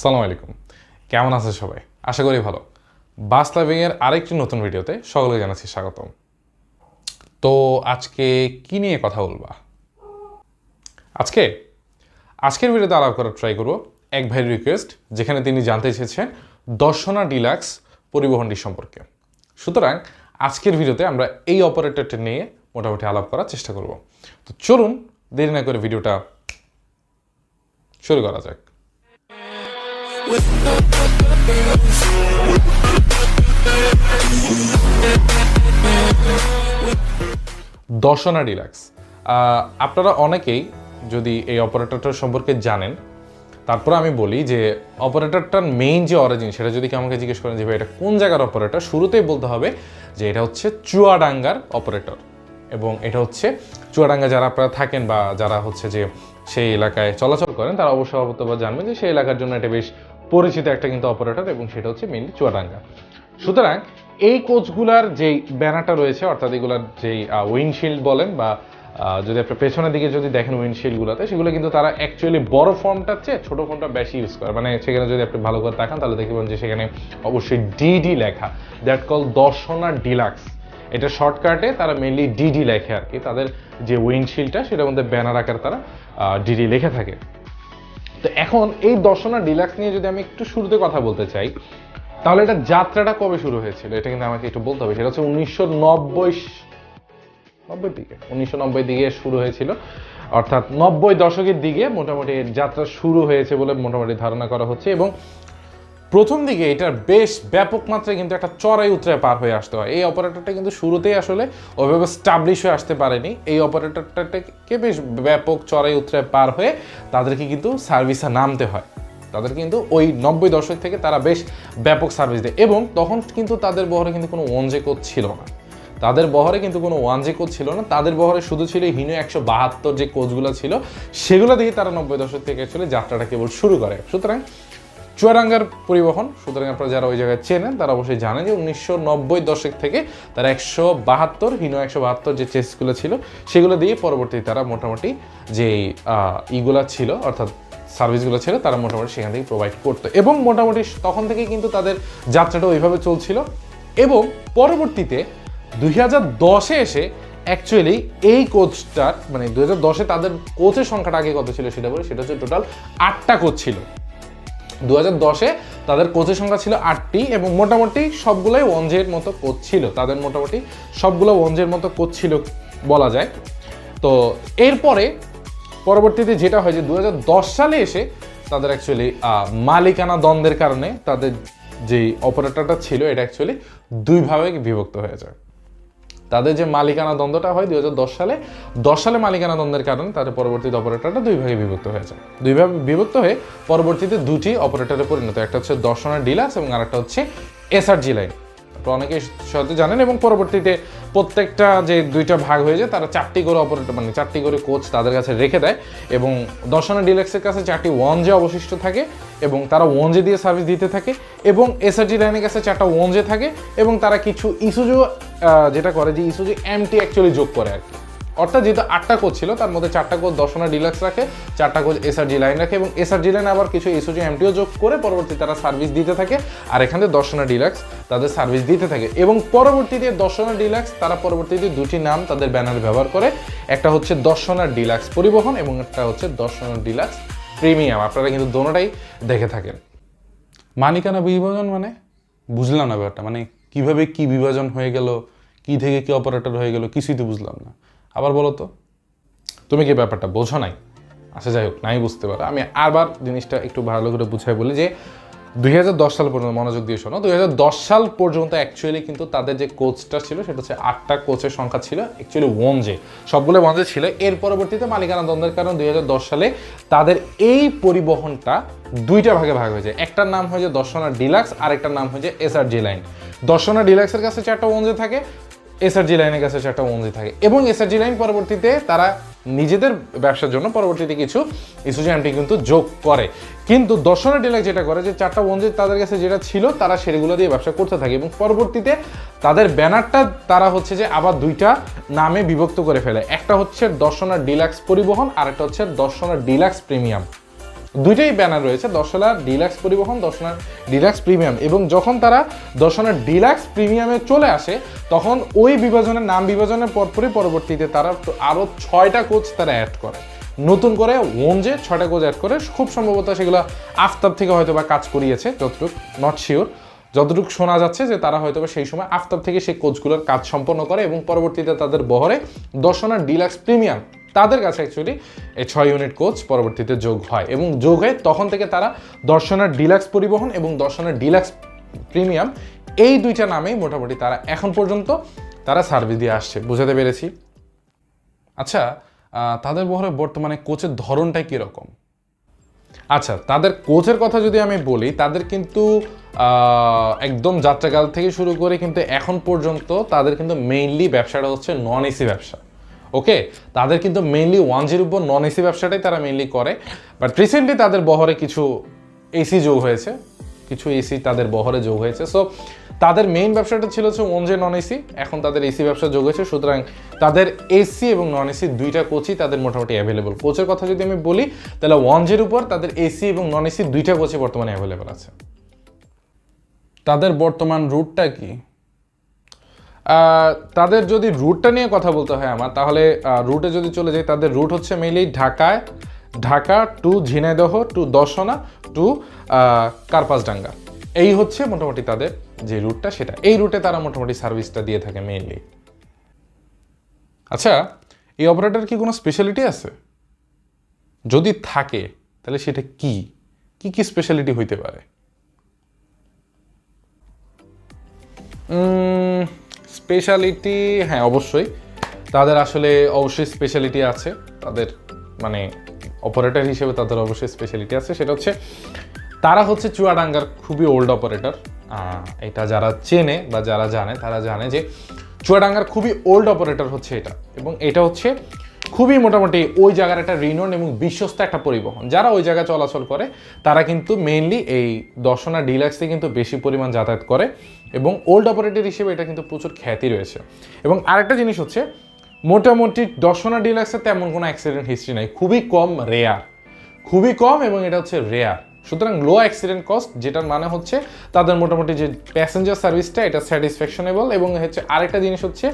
সালাম আলাইকুম। কেমন আছে সবাই? আশা করি ভালো। বাস লাইভিংয়ের আরেকটি নতুন ভিডিওতে সকলকে জানাচ্ছি স্বাগতম। তো আজকে কি নিয়ে কথা বলবা? আজকে? আজকের ভিডিওতে আলাপ করার ট্রাই করব এক ভাইয়ের রিকোয়েস্ট যেখানে তিনি জানতে চেয়েছেন দর্শনা ডিলাক্স পরিবহনটি সম্পর্কে। সুতরাং আজকের ভিডিওতে আমরা এই অপারেটরটি নিয়ে মোটামুটি আলাপ করার চেষ্টা করব। তো চলুন দেরি না করে ভিডিওটা শুরু করা যাক। দর্শনা ডিলাক্স আপনারা অনেকেই যদি এই অপারেটরটার সম্পর্কে জানেন, তারপরে আমি বলি যে অপারেটরটার মেইন যে অরিজিন সেটা যদি আমাকে জিজ্ঞেস করেন যে ভাই এটা কোন জায়গার অপারেটর শুরুতেই বলতে হবে যে এটা হচ্ছে চুয়াডাঙ্গার অপারেটর এবং এটা হচ্ছে চুয়াডাঙ্গা যারা আপনারা থাকেন বা যারা হচ্ছে যে সেই এলাকায় চলাচল করেন, তারা অবশ্যই অবগত বা জানবেন যে সেই এলাকার জন্য এটা বেশ পরিচিত একটা কিন্তু অপারেটর এবং সেটা হচ্ছে মেইনলি চুয়াডাঙ্গা। সুতরাং এই কোচগুলার যেই ব্যানারটা রয়েছে, অর্থাৎ এগুলার যেই উইন্ডশিল্ড বলেন বা যদি আপনি পেছনের দিকে যদি দেখেন উইন্ডশিল্ডগুলোতে সেগুলো কিন্তু তারা অ্যাকচুয়ালি বড় ফর্মটার চেয়ে ছোট ফর্মটা বেশি ইউজ করে। মানে সেখানে যদি আপনি ভালো করে তাকান, তাহলে দেখবেন যে সেখানে অবশ্যই ডিডি লেখা। দ্যাট কল দর্শনা ডিলাক্স এটা শর্টকাটে তারা মেনলি ডিডি লেখে আর কি। তাদের যে উইন্ডশিল্ডটা সেটার মধ্যে ব্যানার আকার তারা ডিডি লেখে থাকে। তো এখন এই দর্শনা ডিলাক্স নিয়ে যদি আমি একটু শুরুতে কথা বলতে চাই, তাহলে এটা যাত্রাটা কবে শুরু হয়েছিল? এটা কিন্তু আমাকে একটু বলতে হবে। সেটা হচ্ছে উনিশশো নব্বই নব্বই দিকে, উনিশশো নব্বই দিকে শুরু হয়েছিল। অর্থাৎ নব্বই দশকের দিকে মোটামুটি যাত্রা শুরু হয়েছে বলে মোটামুটি ধারণা করা হচ্ছে এবং প্রথম দিকে এটার বেশ ব্যাপক মাত্রায় কিন্তু একটা চড়াই উতরায় পার হয়ে আসতে হয়। এই অপারেটরটা কিন্তু শুরুতেই আসলে ওইভাবে স্টাবলিশ হয়ে আসতে পারেনি। এই অপারেটরটাকে বেশ ব্যাপক চড়াই উতরায় পার হয়ে তাদেরকে কিন্তু সার্ভিসে নামতে হয়। তাদের কিন্তু ওই নব্বই দশক থেকে তারা বেশ ব্যাপক সার্ভিস দেয় এবং তখন কিন্তু তাদের বহরে কিন্তু কোনো ওয়ানজে কোচ ছিল না। তাদের বহরে কিন্তু কোনো ওয়ান জে কোচ ছিল না। তাদের বহরে শুধু ছিল হিনো একশো বাহাত্তর যে কোচগুলো ছিল, সেগুলো দিয়ে তারা নব্বই দশক থেকে আসলে যাত্রাটা কেবল শুরু করে। সুতরাং চুয়াডাঙ্গার পরিবহন, সুতরাং আপনারা যারা ওই জায়গায় চেনেন, তারা অবশ্যই জানেন যে উনিশশো নব্বই দশক থেকে তারা একশো বাহাত্তর, হিনো একশো বাহাত্তর যে চেসগুলো ছিল, সেগুলো দিয়ে পরবর্তী তারা মোটামুটি যে ইগুলা ছিল, অর্থাৎ সার্ভিসগুলো ছিল, তারা মোটামুটি সেখান থেকে প্রোভাইড করতো। এবং মোটামুটি তখন থেকে কিন্তু তাদের যাত্রাটা ওইভাবে চলছিল। এবং পরবর্তীতে দুই হাজার দশে এসে অ্যাকচুয়ালি এই কোচটার মানে দুই হাজার দশে তাদের কোচের সংখ্যাটা আগে কত ছিল সেটা বলে, সেটা হচ্ছে টোটাল আটটা কোচ ছিল। দু হাজার দশে তাদের কোচের সংখ্যা ছিল আটটি এবং মোটামুটি সবগুলোই ওয়ানজের মতো কোচ ছিল। তাদের মোটামুটি সবগুলো ওয়ানজের মতো কোচ ছিল বলা যায়। তো এরপরে পরবর্তীতে যেটা হয় যে দু হাজার দশ সালে এসে তাদের অ্যাকচুয়ালি মালিকানা দ্বন্দ্বের কারণে তাদের যেই অপারেটরটা ছিল, এটা অ্যাকচুয়ালি দুই ভাবে বিভক্ত হয়ে যায়। তাদের যে মালিকানা দ্বন্দ্বটা হয় দুই হাজার দশ সালে দশ সালে মালিকানা দ্বন্দ্বের কারণে তাদের পরবর্তীতে অপারেটরটা দুই ভাগে বিভক্ত হয়ে যায়। দুই ভাগে বিভক্ত হয়ে পরবর্তীতে দুটি অপারেটরে পরিণত একটা হচ্ছে দর্শনা ডিলাক্স এবং আরেকটা হচ্ছে এসআরজি লাইন। অনেকে সাথে জানেন এবং পরবর্তীতে প্রত্যেকটা যে দুইটা ভাগ হয়ে যায়, তারা চারটি করে অপারেটর মানে চারটি করে কোচ তাদের কাছে রেখে দেয় এবং দর্শনা ডিলাক্সের কাছে চারটি ওয়ান যে অবশিষ্ট থাকে এবং তারা ওয়ান জে দিয়ে সার্ভিস দিতে থাকে এবং এসআরজি লাইনের কাছে চারটা ওয়ান জে থাকে এবং তারা কিছু ইস্যুজু যেটা করে যে ইস্যুজু এমটি অ্যাকচুয়ালি যোগ করে আর কি। অর্থাৎ যেহেতু আটটা কোচ ছিল, তার মধ্যে চারটা কোচ দর্শনা ডিলাক্স রাখে, চারটা কোচ এসআরজি লাইন রাখে এবং এসআরজি লাইন আবার কিছু এসওজি এমটিও যোগ করে পরবর্তী তারা সার্ভিস দিতে থাকে আর এখানে দর্শনা ডিলাক্স তাদের সার্ভিস দিতে থাকে এবং পরবর্তীতে দর্শনা ডিলাক্স তারা পরবর্তীতে দুটি নাম তাদের ব্যানারে ব্যবহার করে। একটা হচ্ছে দর্শনা ডিলাক্স পরিবহন এবং একটা হচ্ছে দর্শনা ডিলাক্স প্রিমিয়াম, আপনারা কিন্তু দোনোটাই দেখে থাকেন। মানিকানা বিভাজন মানে? বুঝলাম না ব্যাপারটা মানে কীভাবে কি বিভাজন হয়ে গেল, কি থেকে কি অপারেটর হয়ে গেল, কিছুই তো বুঝলাম না। আবার বলো তো, তুমি কি ব্যাপারটা বোঝো নাই? আচ্ছা যাই হোক নাই বুঝতে পারো। আমি আবার জিনিসটা একটু ভালো করে বুঝাই বলি যে দুই হাজার দশ সাল পর্যন্ত মনোযোগ দিয়ে শোনো। দুই সাল পর্যন্ত অ্যাকচুয়ালি কিন্তু তাদের যে কোচটা ছিল, সেটা হচ্ছে আটটা কোচের সংখ্যা ছিল অ্যাকচুয়ালি ওয়ানজে সবগুলো ওয়ানজে ছিল। এর পরবর্তীতে মালিকানা দ্বন্দ্বের কারণে দুই সালে তাদের এই পরিবহনটা দুইটা ভাগে ভাগ হয়ে যায় একটার নাম হয়েছে দর্শনা ডিলাক্স আর একটার নাম হয়েছে এসআরজি লাইন দর্শনা ডিলাক্সের কাছে চারটা ওয়ানজে থাকে। এসআরজি লাইনের কাছে চারটা ওনজি থাকে। এবং এসআরজি লাইন পরবর্তীতে তারা নিজেদের ব্যবসার জন্য পরবর্তীতে কিছু ইস্যুজি এমটি কিন্তু যোগ করে। কিন্তু দর্শনের ডিলাক যেটা করে যে চারটা ওনজি তাদের কাছে যেটা ছিল, তারা সেগুলো দিয়ে ব্যবসা করতে থাকে এবং পরবর্তীতে তাদের ব্যানারটা তারা হচ্ছে যে আবার দুইটা নামে বিভক্ত করে ফেলে। একটা হচ্ছে দর্শনার ডিলাক্স পরিবহন আর একটা হচ্ছে দর্শনার ডিলাক্স প্রিমিয়াম। দুইটাই ব্যানার রয়েছে দশলা ডিলাক্স পরিবহন, দর্শনার ডিলাক্স প্রিমিয়াম এবং যখন তারা দশনার ডিলাক্স প্রিমিয়ামে চলে আসে, তখন ওই বিভাজনের নাম বিভাজনের পরপরই পরবর্তীতে তারা আরও ছয়টা কোচ তারা অ্যাড করে। নতুন করে ওনজে ছয়টা কোচ অ্যাড করে, খুব সম্ভবত সেগুলো আফতাব থেকে হয়তো বা কাজ করিয়েছে, যতটুকু নট শিওর যতটুকু শোনা যাচ্ছে যে তারা হয়তো সেই সময় আফতাব থেকে সেই কোচগুলোর কাজ সম্পন্ন করে এবং পরবর্তীতে তাদের বহরে দর্শনার ডিলাক্স প্রিমিয়াম তাদের কাছে অ্যাকচুয়ালি এই ছয় ইউনিট কোচ পরবর্তীতে যোগ হয় এবং যোগ হয় তখন থেকে তারা দর্শনার ডিলাক্স পরিবহন এবং দর্শনার ডিলাক্স প্রিমিয়াম এই দুইটা নামেই মোটামুটি তারা এখন পর্যন্ত তারা সার্ভিস দিয়ে আসছে। বুঝাতে পেরেছি? আচ্ছা তাদের বহরে বর্তমানে কোচের ধরনটাই কীরকম? আচ্ছা তাদের কোচের কথা যদি আমি বলি, তাদের কিন্তু একদম যাত্রাকাল থেকে শুরু করে কিন্তু এখন পর্যন্ত তাদের কিন্তু মেইনলি ব্যবসাটা হচ্ছে নন এসি ব্যবসা ওকে তাদের কিন্তু mainly one zero four non AC ব্যবসাটাই তারা মেইনলি করে বাট রিসেন্টলি তাদের বহরে কিছু এসি যোগ হয়েছে। কিছু এসি তাদের বহরে যোগ হয়েছে। সো তাদের মেইন ব্যবসাটা ছিল হচ্ছে ওন জে নন এসি এখন তাদের এসি ব্যবসা যোগ হয়েছে, সুতরাং তাদের এসি এবং নন এসি দুইটা কোচই তাদের মোটামুটি অ্যাভেলেবল কোচের কথা যদি আমি বলি, তাহলে ওয়ান জের উপর তাদের এসি এবং নন এসি দুইটা কোচই বর্তমানে অ্যাভেলেবল আছে। তাদের বর্তমান রুটটা কি? তাদের যদি রুটটা নিয়ে কথা বলতে হয় আমার, তাহলে রুটে যদি চলে যাই, তাদের রুট হচ্ছে মেইনলি ঢাকায় Dhaka, to Jhenaidah, to Darshana, to Karpasdanga. এই হচ্ছে মোটামুটি তাদের যে রুটটা, সেটা। এই রুটে তারা মোটামুটি সার্ভিসটা দিয়ে থাকে মেইনলি আচ্ছা এই অপারেটার কি কোনো স্পেশালিটি আছে? যদি থাকে, তাহলে সেটা কি? কি কি স্পেশালিটি হইতে পারে? স্পেশালিটি হ্যাঁ অবশ্যই। তাদের আসলে অবশ্যই স্পেশালিটি আছে। তাদের মানে অপারেটর হিসেবে তাদের অবশ্যই স্পেশালিটি আছে। সেটা হচ্ছে, তারা হচ্ছে চুয়াডাঙ্গার খুবই ওল্ড অপারেটর এটা যারা চেনে বা যারা জানে, তারা জানে যে চুয়াডাঙ্গার খুবই ওল্ড অপারেটর হচ্ছে এটা। এবং এটা হচ্ছে খুবই মোটামুটি ওই জায়গার একটা রিনোন এবং বিশ্বস্ত একটা পরিবহন। যারা ওই জায়গায় চলাচল করে, তারা কিন্তু মেইনলি এই দর্শনা ডিলাক্সে কিন্তু বেশি পরিমাণ যাতায়াত করে। এবং ওল্ড অপারেটর হিসেবে এটা কিন্তু প্রচুর খ্যাতি রয়েছে। এবং আরেকটা জিনিস হচ্ছে মোটামুটি দশনা ডিলাক্সে তেমন কোনো অ্যাক্সিডেন্ট হিস্ট্রি নাই। খুবই কম রেয়ার খুবই কম এবং এটা হচ্ছে রেয়ার সুতরাং লো অ্যাক্সিডেন্ট কস্ট যেটার মানে হচ্ছে তাদের মোটামুটি যে প্যাসেঞ্জার সার্ভিসটা এটা স্যাটিসফ্যাকশনেবল এবং হচ্ছে আরেকটা জিনিস হচ্ছে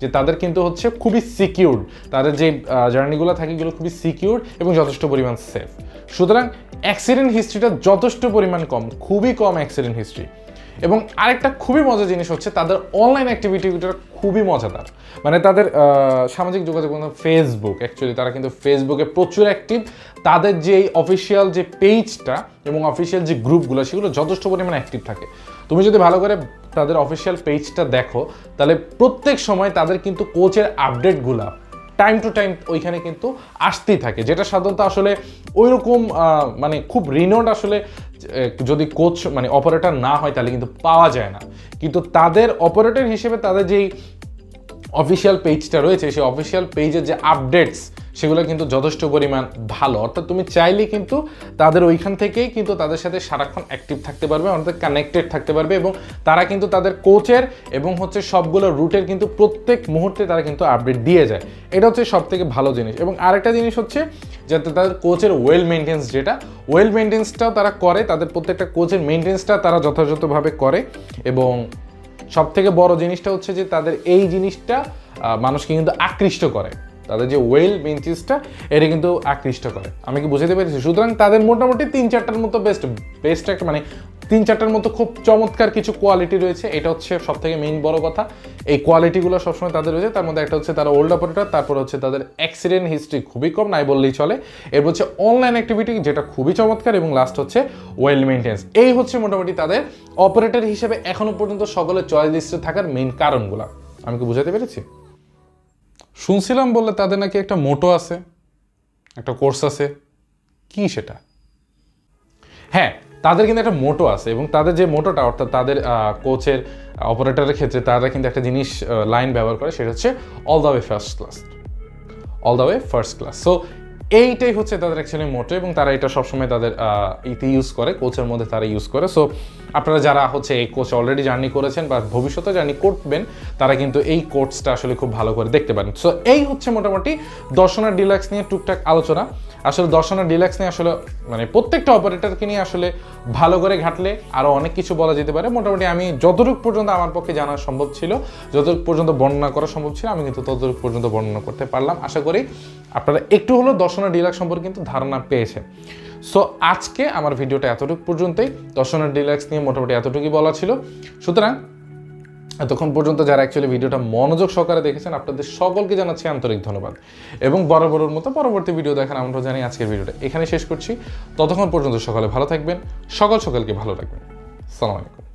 যে তাদের কিন্তু হচ্ছে খুবই সিকিউরড তাদের যে জার্নিগুলো থাকে এগুলো খুবই সিকিউর এবং যথেষ্ট পরিমাণ সেফ সুতরাং অ্যাক্সিডেন্ট হিস্ট্রিটা যথেষ্ট পরিমাণ কম, খুবই কম অ্যাক্সিডেন্ট হিস্ট্রি এবং আরেকটা খুবই মজার জিনিস হচ্ছে তাদের অনলাইন অ্যাক্টিভিটিটা খুবই মজাদার। মানে তাদের সামাজিক যোগাযোগ ফেসবুক অ্যাকচুয়ালি তারা কিন্তু ফেসবুকে প্রচুর অ্যাক্টিভ তাদের যে অফিসিয়াল যে পেজটা এবং অফিসিয়াল যে গ্রুপগুলো সেগুলো যথেষ্ট পরিমাণে অ্যাক্টিভ থাকে। তুমি যদি ভালো করে তাদের অফিসিয়াল পেজটা দেখো, তাহলে প্রত্যেক সময় তাদের কিন্তু কোচের আপডেটগুলা টাইম টু টাইম ওইখানে কিন্তু আসতেই থাকে। যেটা সাধারণত আসলে ওই রকম মানে খুব রিনোড আসলে যদি কোচ মানে অপারেটর না হয় তাহলে কিন্তু পাওয়া যায় না। কিন্তু তাদের অপারেটর হিসেবে তাদের যেই অফিসিয়াল পেজটা রয়েছে, সেই অফিসিয়াল পেজের যে আপডেটস সেগুলো কিন্তু যথেষ্ট পরিমাণ ভালো। অর্থাৎ তুমি চাইলে কিন্তু তাদের ওইখান থেকেই কিন্তু তাদের সাথে সারাক্ষণ অ্যাক্টিভ থাকতে পারবে, অর্থাৎ কানেক্টেড থাকতে পারবে এবং তারা কিন্তু তাদের কোচের এবং হচ্ছে সবগুলো রুটের কিন্তু প্রত্যেক মুহূর্তে তারা কিন্তু আপডেট দিয়ে যায়। এটা হচ্ছে সব থেকে ভালো জিনিস। এবং আরেকটা জিনিস হচ্ছে যাতে তাদের কোচের ওয়েল মেনটেন্স যেটা ওয়েল মেনটেন্সটাও তারা করে, তাদের প্রত্যেকটা কোচের মেনটেন্সটা তারা যথাযথভাবে করে এবং সব থেকে বড় জিনিসটা হচ্ছে যে তাদের এই জিনিসটা মানুষকে কিন্তু আকৃষ্ট করে। তাদের যে ওয়েল মেনটেন্সটা এটা কিন্তু আকৃষ্ট করে। আমি কি বুঝাতে পেরেছি? সুতরাং তাদের মোটামুটি তিন চারটার মতো বেস্ট বেস্ট একটা মানে তিন চারটার মতো খুব চমৎকার কিছু কোয়ালিটি রয়েছে। এটা হচ্ছে সব থেকে মেইন বড় কথা। এই কোয়ালিটিগুলো সবসময় তাদের রয়েছে। তার মধ্যে একটা হচ্ছে তারা ওল্ড অপারেটর তারপর হচ্ছে তাদের অ্যাক্সিডেন্ট হিস্ট্রি খুবই কম, নাই বললেই চলে। এরপর হচ্ছে অনলাইন অ্যাক্টিভিটি যেটা খুবই চমৎকার, এবং লাস্ট হচ্ছে ওয়েল মেনটেন্স এই হচ্ছে মোটামুটি তাদের অপারেটর হিসেবে এখনও পর্যন্ত সকলের চয়েস লিস্টে থাকার মেইন কারণগুলো। আমি কি বুঝাতে পেরেছি? শুনছিলাম বললে তাদের নাকি একটা মোটো আছে, একটা কোর্স আছে। কি সেটা? হ্যাঁ তাদের কিন্তু একটা মোটো আছে এবং তাদের যে মোটোটা, অর্থাৎ তাদের কোচের অপারেটরের ক্ষেত্রে তারা কিন্তু একটা জিনিস লাইন ব্যবহার করে, সেটা হচ্ছে all the way first class all the way first class so এইটাই হচ্ছে তাদের অ্যাকচুয়ালি মোটো এবং তারা এটা সবসময় তাদের ইতে ইউজ করে কোচের মধ্যে তারা ইউজ করে। সো আপনারা যারা হচ্ছে এই কোর্স অলরেডি জার্নি করেছেন বা ভবিষ্যতে জার্নি করবেন, তারা কিন্তু এই কোর্সটা আসলে খুব ভালো করে দেখতে পারেন। সো এই হচ্ছে মোটামুটি দর্শনার ডিলাক্স নিয়ে টুকটাক আলোচনা। আসলে দর্শনা ডিলাক্স নিয়ে আসলে মানে প্রত্যেকটা অপারেটরকে নিয়ে আসলে ভালো করে ঘাটলে আরও অনেক কিছু বলা যেতে পারে। মোটামুটি আমি যতটুকু পর্যন্ত আমার পক্ষে জানা সম্ভব ছিল, যতটুকু পর্যন্ত বর্ণনা করা সম্ভব ছিল, আমি কিন্তু ততটুকু পর্যন্ত বর্ণনা করতে পারলাম। আশা করি আপনারা একটু হলেও দর্শনা ডিলাক্স সম্পর্কে কিন্তু ধারণা পেয়েছেন। সো আজকে আমার ভিডিওটা এতটুকু পর্যন্তই। দর্শনের ডিলাক্স নিয়ে মোটামুটি এতটুকুই বলা ছিল। সুতরাং, এতক্ষণ পর্যন্ত যারা অ্যাকচুয়ালি ভিডিওটা মনোযোগ সহকারে দেখেছেন, আপনাদের সকলকে জানাচ্ছি আন্তরিক ধন্যবাদ। এবং বড় বরাবরের মতো পরবর্তী ভিডিও দেখান আমরা জানি আজকের ভিডিওটা এখানে শেষ করছি। ততক্ষণ পর্যন্ত সকালে ভালো থাকবেন, সকাল সকালকে ভালো রাখবেন। সালাম আলাইকুম